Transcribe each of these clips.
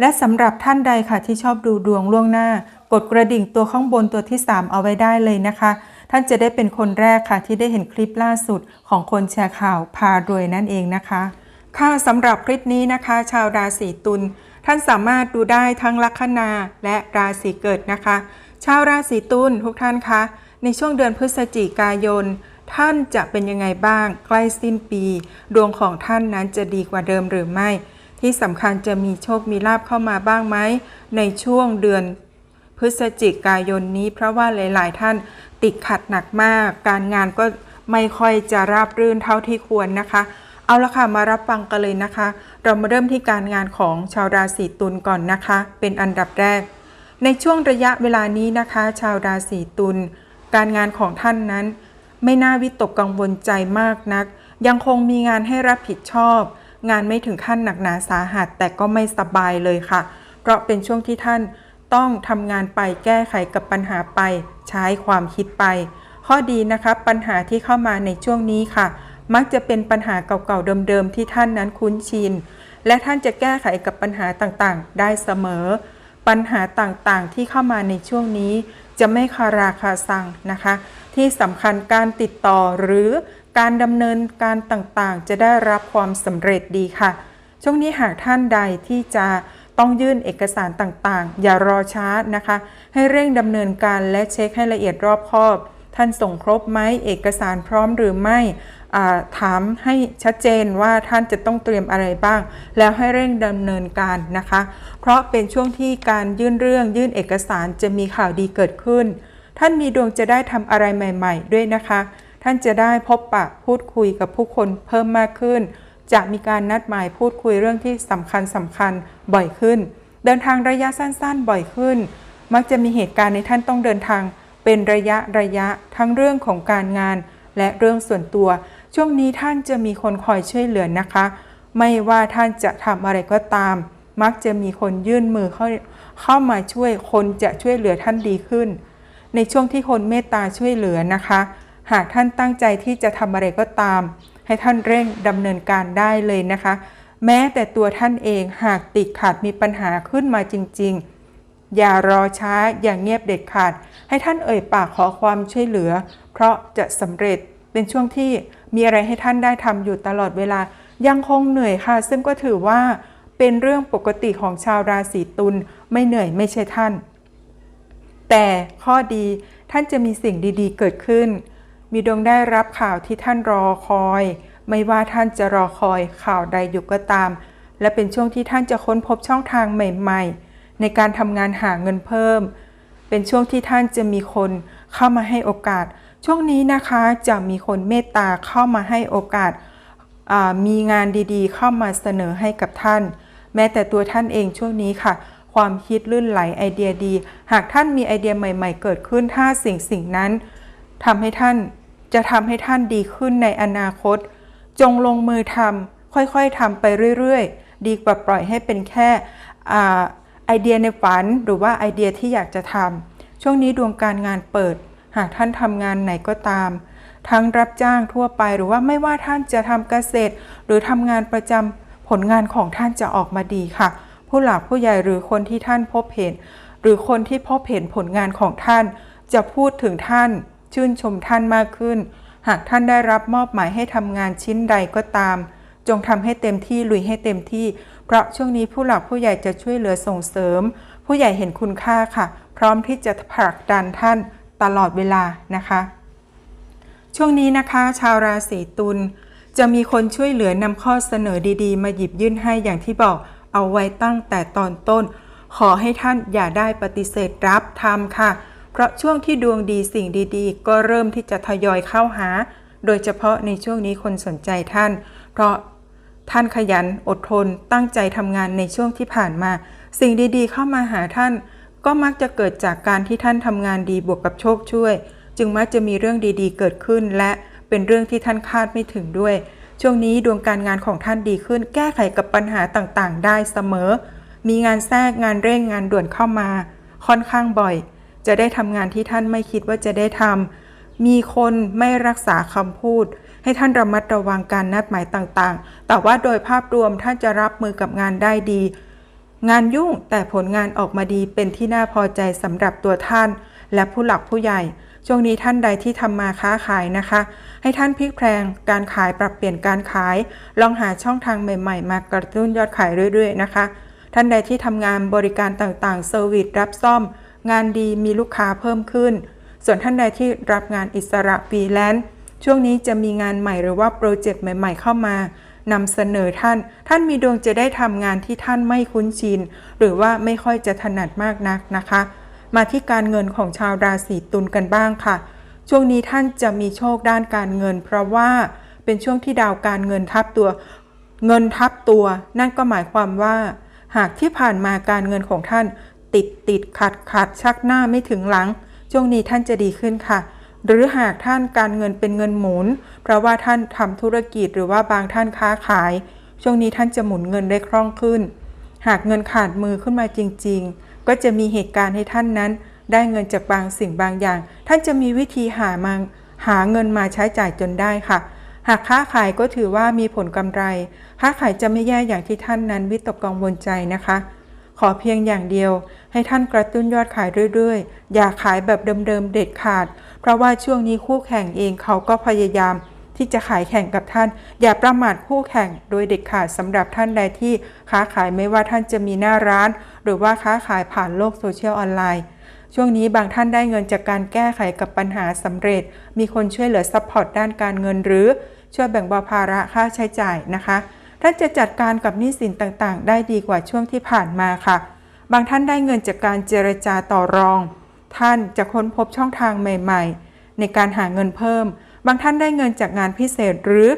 และสำหรับท่านใดค่ะที่ชอบดูดวงล่วงหน้า กดกระดิ่งตัวข้างบนตัวที่ 3 เอาไว้ได้เลยนะคะ ท่านจะได้เป็นคนแรกค่ะที่ได้เห็นคลิปล่าสุดของคนแชร์ข่าวพารวยนั่นเองนะคะ ค่ะสำหรับคลิปนี้นะคะ ชาวราศีตุลท่านสามารถดูได้ทั้งลัคนาและราศีเกิดนะคะ ชาวราศีตุลทุกท่านคะ ในช่วงเดือนพฤศจิกายนท่านจะเป็นยังไงบ้างใกล้สิ้นปี ดวงของท่านนั้นจะดีกว่าเดิมหรือไม่ ที่สำคัญจะมีโชคมีลาบเข้ามาบ้างไหมในช่วงเดือนพฤศจิกายนนี้ เพราะว่าหลาย ๆ ท่านติดขัดหนักมาก การงานก็ไม่ค่อยจะราบรื่นเท่าที่ควรนะคะ เอาละค่ะมารับฟังกันเลยนะคะ เรามาเริ่มที่การงานของชาวราศีตุลก่อนนะคะ เป็นอันดับแรก ในช่วงระยะเวลานี้นะคะ ชาวราศีตุลการงานของท่านนั้น ไม่น่าวิตกกังวลใจมากนัก ยังคงมีงานให้รับผิดชอบ งานไม่ถึงขั้นหนักหนาสาหัสแต่ก็ไม่สบายเลยค่ะ เพราะเป็นช่วงที่ท่านต้องทำงานไปแก้ไขกับปัญหาไป ใช้ความคิดไป ข้อดีนะคะปัญหาที่เข้ามาในช่วงนี้ค่ะ มักจะเป็นปัญหาเก่าๆเดิมๆที่ท่านนั้นคุ้นชิน และท่านจะแก้ไขกับปัญหาต่างๆ ได้เสมอ ปัญหาต่างๆที่เข้ามาในช่วงนี้ จะไม่คาราคาซังนะคะ ที่สำคัญการติดต่อหรือการดำเนินการต่างๆ จะได้รับความสำเร็จดีค่ะ ช่วงนี้หากท่านใดที่จะต้องยื่นเอกสารต่างๆ อย่ารอช้านะคะ ให้เร่งดำเนินการและเช็คให้ละเอียดรอบคอบ ท่านส่งครบไหมเอกสารพร้อมหรือไม่ถามให้ชัดเจนว่าท่านจะต้องเตรียมอะไรบ้าง แล้วให้เร่งดำเนินการนะคะ เพราะเป็นช่วงที่การยื่นเรื่องยื่นเอกสารจะมีข่าวดีเกิดขึ้น ท่านมีดวงจะได้ทำอะไรใหม่ ๆ ด้วยนะคะ ท่านจะได้พบปะพูดคุยกับผู้คนเพิ่มมากขึ้น จะมีการนัดหมายพูดคุยเรื่องที่สำคัญสำคัญบ่อยขึ้น เดินทางระยะสั้นๆบ่อยขึ้น มักจะมีเหตุการณ์ในท่านต้องเดินทาง เป็นระยะระยะทั้งเรื่องของการงาน และเรื่องส่วนตัว ช่วงนี้ท่านจะมีคนคอยช่วยเหลือนะคะ ไม่ว่าท่านจะทำอะไรก็ตาม มักจะมีคนยื่นมือเข้าเข้ามาช่วยคนจะช่วยเหลือท่านดีขึ้น ในช่วงที่คนเมตตาช่วยเหลือนะคะ หากท่านตั้งใจที่จะทำอะไรก็ตาม ให้ท่านเร่งดำเนินการได้เลยนะคะ แม้แต่ตัวท่านเองหากติดขัดมีปัญหาขึ้นมาจริง ๆ อย่ารอช้าอย่างเงียบเด็ดขาด ให้ท่านเอ่ยปากขอความช่วยเหลือ เพราะจะสำเร็จเป็นช่วงที่มีอะไรให้ท่านได้ทำอยู่ตลอดเวลา ยังคงเหนื่อยค่ะ ซึ่งก็ถือว่าเป็นเรื่องปกติของชาวราศีตุลไม่เหนื่อยไม่ใช่ท่าน แต่ข้อดีท่านจะมีสิ่งดีๆ เกิดขึ้น มีดวงได้รับข่าวที่ท่านรอคอย ไม่ว่าท่านจะรอคอยข่าวใดอยู่ก็ตาม และเป็นช่วงที่ท่านจะค้นพบช่องทางใหม่ ๆ ในการทำงานหาเงินเพิ่ม เป็นช่วงที่ท่านจะมีคนเข้ามาให้โอกาส ช่วงนี้นะคะจะมีคนเมตตาเข้ามาให้โอกาส มีงานดีๆ เข้ามาเสนอให้กับท่าน แม้แต่ตัวท่านเองช่วงนี้ค่ะ ความคิดลื่นไหลไอเดียดี หากท่านมีไอเดียใหม่ ๆ เกิดขึ้นถ้าสิ่งสิ่งนั้นทำให้ท่านจะทำให้ท่านดีขึ้นในอนาคต จงลงมือทำค่อยๆทำไปเรื่อยๆ ดีกว่าปล่อยให้เป็นแค่อ่าไอเดียในฝันหรือว่าไอเดียที่อยากจะทำช่วงนี้ดวงการงานเปิด หากท่านทำงานไหนก็ตาม ทั้งรับจ้างทั่วไปหรือว่าไม่ว่าท่านจะทำเกษตร หรือทำงานประจำผลงานของท่านจะออกมาดีค่ะ ผู้หลักผู้ใหญ่หรือคนที่ท่านพบเห็น หรือคนที่พบเห็นผลงานของท่าน จะพูดถึงท่าน ชื่นชมท่านมากขึ้น หากท่านได้รับมอบหมายให้ทำงานชิ้นใดก็ตาม จงทำให้เต็มที่ลุยให้เต็มที่ เพราะช่วงนี้ผู้หลักผู้ใหญ่จะช่วยเหลือส่งเสริม ผู้ใหญ่เห็นคุณค่าค่ะ พร้อมที่จะผลักดันท่านตลอดเวลานะคะ ช่วงนี้นะคะ ชาวราศีตุลจะมีคนช่วยเหลือนำข้อเสนอดีๆ มาหยิบยื่นให้อย่างที่บอก เอาไว้ตั้งแต่ตอนต้น ขอให้ท่านอย่าได้ปฏิเสธรับทำค่ะ เพราะช่วงที่ดวงดีสิ่งดีๆ ก็เริ่มที่จะทยอยเข้าหา โดยเฉพาะในช่วงนี้คนสนใจท่าน เพราะท่านขยันอดทนตั้งใจทำงานในช่วงที่ผ่านมา สิ่งดีๆ เข้ามาหาท่าน ก็มักจะเกิดจากการที่ท่านทำงานดีบวกกับโชคช่วย จึงมักจะมีเรื่องดีๆ เกิดขึ้นและเป็นเรื่องที่ท่านคาดไม่ถึงด้วย ช่วงนี้ดวงการงานของท่านดีขึ้น แก้ไขกับปัญหาต่างๆ ได้เสมอ มีงานแทรกงานเร่งงานด่วนเข้ามา ค่อนข้างบ่อย จะได้ทำงานที่ท่านไม่คิดว่าจะได้ทำมีคนไม่รักษาคำพูด ให้ท่านระมัดระวังการนัดหมายต่างๆ แต่ว่าโดยภาพรวมท่านจะรับมือกับงานได้ดี งานยุ่งแต่ผลงานออกมาดีเป็นที่น่าพอใจสำหรับตัวท่าน และผู้หลักผู้ใหญ่ ช่วงนี้ท่านใดที่ทำมาค้าขายนะคะ ให้ท่านพลิกแพลงการขายปรับเปลี่ยนการขาย ลองหาช่องทางใหม่ ๆ มากระตุ้นยอดขายเรื่อยๆ นะคะ ท่านใดที่ทำงานบริการต่างๆเซอร์วิสรับซ่อม งานดีมีลูกค้าเพิ่มขึ้น ส่วนท่านใดที่รับงานอิสระฟรีแลนซ์ช่วงนี้จะมีงานใหม่หรือว่าโปรเจกต์ใหม่ ๆ เข้ามานำเสนอท่าน ท่านมีดวงจะได้ทำงานที่ท่านไม่คุ้นชิน หรือว่าไม่ค่อยจะถนัดมากนักนะคะ มาที่การเงินของชาวราศีตุลกันบ้างค่ะ ช่วงนี้ท่านจะมีโชคด้านการเงิน เพราะว่าเป็นช่วงที่ดาวการเงินทับตัว เงินทับตัว นั่นก็หมายความว่า หากที่ผ่านมาการเงินของท่าน ติดติดขัดขัดชักหน้าไม่ถึงหลัง ช่วงนี้ท่านจะดีขึ้นค่ะ หรือหากท่านการเงินเป็นเงินหมุน เพราะว่าท่านทำธุรกิจหรือว่าบางท่านค้าขาย ช่วงนี้ท่านจะหมุนเงินได้คล่องขึ้น หากเงินขาดมือขึ้นมาจริง ๆ ก็จะมีเหตุการณ์ให้ท่านนั้น ได้เงินจากบางสิ่งบางอย่าง ท่านจะมีวิธีหามาหาเงินมาใช้จ่ายจนได้ค่ะ หากค้าขายก็ถือว่ามีผลกำไร ค้าขายจะไม่แย่อย่างที่ท่านนั้นวิตกกังวลใจนะคะ ขอเพียงอย่างเดียว ให้ท่านกระตุ้นยอดขายเรื่อยๆ อย่าขายแบบเดิมๆเด็ดขาด เพราะว่าช่วงนี้คู่แข่งเองเขาก็พยายาม ที่จะขายแข่งกับท่าน อย่าประมาทคู่แข่งโดยเด็ดขาดสำหรับท่านใดที่ค้าขายไม่ว่าท่านจะมีหน้าร้าน หรือว่าค้าขายผ่านโลกโซเชียลออนไลน์ช่วงนี้บางท่านได้เงินจากการแก้ไขกับปัญหาสำเร็จ มีคนช่วยเหลือซัพพอร์ตด้านการเงินหรือช่วยแบ่งเบาภาระค่าใช้จ่ายนะคะ ท่านจะจัดการกับหนี้สินต่างๆ ได้ดีกว่าช่วงที่ผ่านมาค่ะ บางท่านได้เงินจากการเจรจาต่อรอง ท่านจะค้นพบช่องทางใหม่ ๆ ในการหาเงินเพิ่ม บางท่านได้เงินจากงานพิเศษหรือ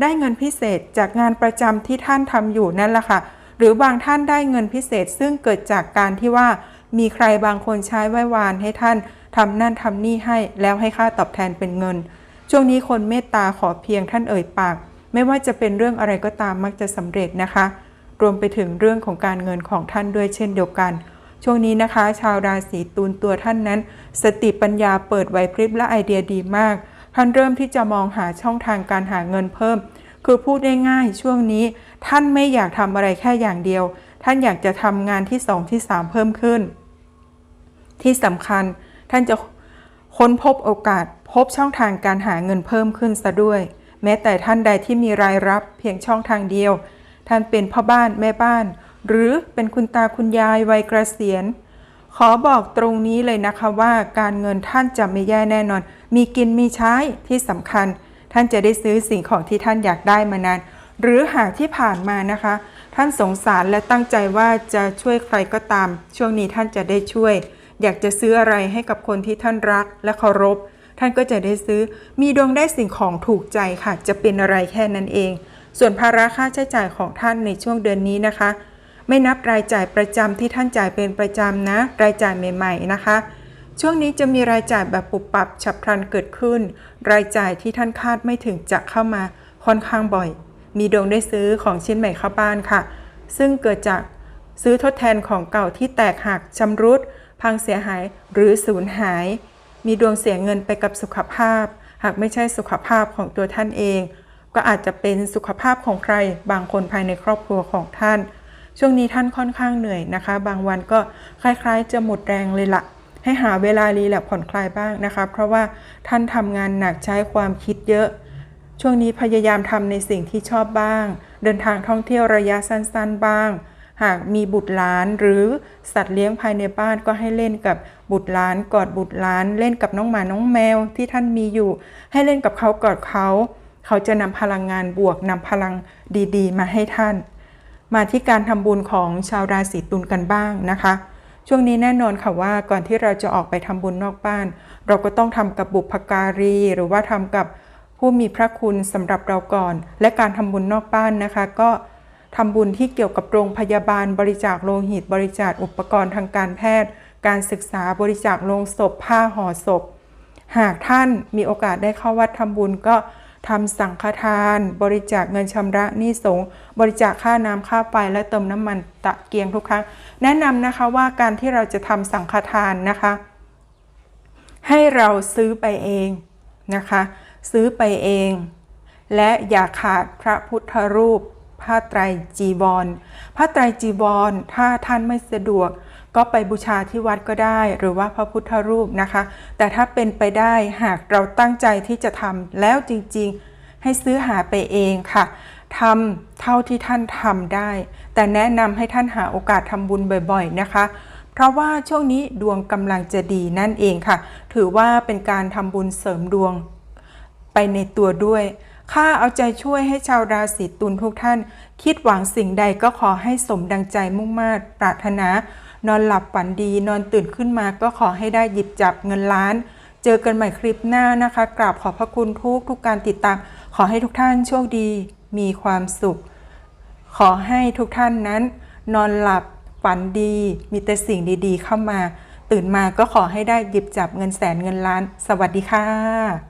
ได้เงินพิเศษจากงานประจำที่ท่านทำอยู่นั่นแหละค่ะ หรือบางท่านได้เงินพิเศษซึ่งเกิดจากการที่ว่า มีใครบางคนใช้ไหว้วานให้ท่านทำนั่นทำนี่ให้แล้วให้ค่าตอบแทนเป็นเงิน ช่วงนี้คนเมตตาขอเพียงท่านเอ่ยปาก ไม่ว่าจะเป็นเรื่องอะไรก็ตามมักจะสำเร็จนะคะ รวมไปถึงเรื่องของการเงินของท่านด้วยเช่นเดียวกัน ช่วงนี้นะคะ ชาวราศีตุลตัวท่านนั้น สติปัญญาเปิดไวพริบและไอเดียดีมาก ท่านเริ่มที่จะมองหาช่องทางการหาเงินเพิ่ม คือพูดง่ายๆช่วงนี้ ท่านไม่อยากทำอะไรแค่อย่างเดียว ท่านอยากจะทำงานที่สองที่สามเพิ่มขึ้น ที่สำคัญท่านจะค้นพบโอกาสพบช่องทางการหาเงินเพิ่มขึ้นซะด้วย แม้แต่ท่านใดที่มีรายรับเพียงช่องทางเดียว ท่านเป็นพ่อบ้านแม่บ้าน หรือเป็นคุณตาคุณยายวัยเกษียณ ขอบอกตรงนี้เลยนะคะว่าการเงินท่านจะไม่แย่แน่นอน มีกินมีใช้ที่สำคัญ ท่านจะได้ซื้อสิ่งของที่ท่านอยากได้มานาน หรือหากที่ผ่านมานะคะ ท่านสงสารและตั้งใจว่าจะช่วยใครก็ตาม ช่วงนี้ท่านจะได้ช่วย อยากจะซื้ออะไรให้กับคนที่ท่านรักและเคารพ ท่านก็จะได้ซื้อ มีดวงได้สิ่งของถูกใจค่ะ จะเป็นอะไรแค่นั้นเอง ส่วนภาระค่าใช้จ่ายของท่านในช่วงเดือนนี้นะคะ ไม่นับรายจ่ายประจำที่ท่านจ่ายเป็นประจำนะ รายจ่ายใหม่ๆนะคะ ช่วงนี้จะมีรายจ่ายแบบปุบปับฉับพลันเกิดขึ้น รายจ่ายที่ท่านคาดไม่ถึงจะเข้ามาค่อนข้างบ่อย มีดวงได้ซื้อของชิ้นใหม่เข้าบ้านค่ะ ซึ่งเกิดจากซื้อทดแทนของเก่าที่แตกหักชำรุด พังเสียหายหรือสูญหาย มีดวงเสียเงินไปกับสุขภาพ หากไม่ใช่สุขภาพของตัวท่านเอง ก็อาจจะเป็นสุขภาพของใครบางคนภายในครอบครัวของท่าน ช่วงนี้ท่านค่อนข้างเหนื่อยนะคะ บางวันก็คล้ายๆ จะหมดแรงเลยละให้หาเวลารีแลกผ่อนคลายบ้างนะคะ เพราะว่าท่านทำงานหนักใช้ความคิดเยอะ ช่วงนี้พยายามทำในสิ่งที่ชอบบ้าง เดินทางท่องเที่ยวระยะสั้นๆบ้าง หากมีบุตรหลานหรือสัตว์เลี้ยงภายในบ้านก็ให้เล่นกับบุตรหลาน กอดบุตรหลาน เล่นกับน้องหมาน้องแมวที่ท่านมีอยู่ ให้เล่นกับเขากอดเขา เขาจะนำพลังงานบวกนำพลังดี ๆ มาให้ท่าน มาที่การทำบุญของชาวราศีตุลกันบ้างนะคะ ช่วงนี้แน่นอนค่ะว่าก่อนที่เราจะออกไปทำบุญนอกบ้าน เราก็ต้องทำกับบุพการี หรือว่าทำกับผู้มีพระคุณสำหรับเราก่อน และการทำบุญนอกบ้านนะคะ ก็ทำบุญที่เกี่ยวกับโรงพยาบาล บริจาคโลหิต บริจาคอุปกรณ์ทางการแพทย์ การศึกษาบริจาคโลงศพ ผ้าห่อศพ หากท่านมีโอกาสได้เข้าวัดทำบุญก็ ทำสังฆทาน บริจาคเงินชำระหนี้สงบริจาคค่าน้ำค่าไฟและเติมน้ำมันตะเกียงทุกครั้ง แนะนำนะคะว่าการที่เราจะทำสังฆทานนะคะ ให้เราซื้อไปเองนะคะ ซื้อไปเอง และอย่าขาดพระพุทธรูปผ้าไตรจีวรผ้าไตรจีวรถ้าท่านไม่สะดวก ก็ไปบูชาที่วัดก็ได้ หรือว่าพระพุทธรูปนะคะ แต่ถ้าเป็นไปได้หากเราตั้งใจที่จะทำแล้วจริงๆ ให้ซื้อหาไปเองค่ะทำเท่าที่ท่านทำได้ แต่แนะนำให้ท่านหาโอกาสทำบุญบ่อยๆ นะคะเพราะว่าช่วงนี้ดวงกำลังจะดีนั่นเองค่ะ ถือว่าเป็นการทำบุญเสริมดวงไปในตัวด้วยข้าเอาใจช่วยให้ชาวราศีตุลทุกท่าน คิดหวังสิ่งใดก็ขอให้สมดังใจมุ่งมา่ปรารถนา นอนหลับฝันดี นอนตื่นขึ้นมาก็ขอให้ได้หยิบจับเงินล้าน เจอกันใหม่คลิปหน้านะคะ กราบขอบพระคุณทุกทุกการติดตาม ขอให้ทุกท่านโชคดี มีความสุข ขอให้ทุกท่านนั้น นอนหลับฝันดี มีแต่สิ่งดีๆ เข้ามา ตื่นมาก็ขอให้ได้หยิบจับเงินแสนเงินล้าน สวัสดีค่ะ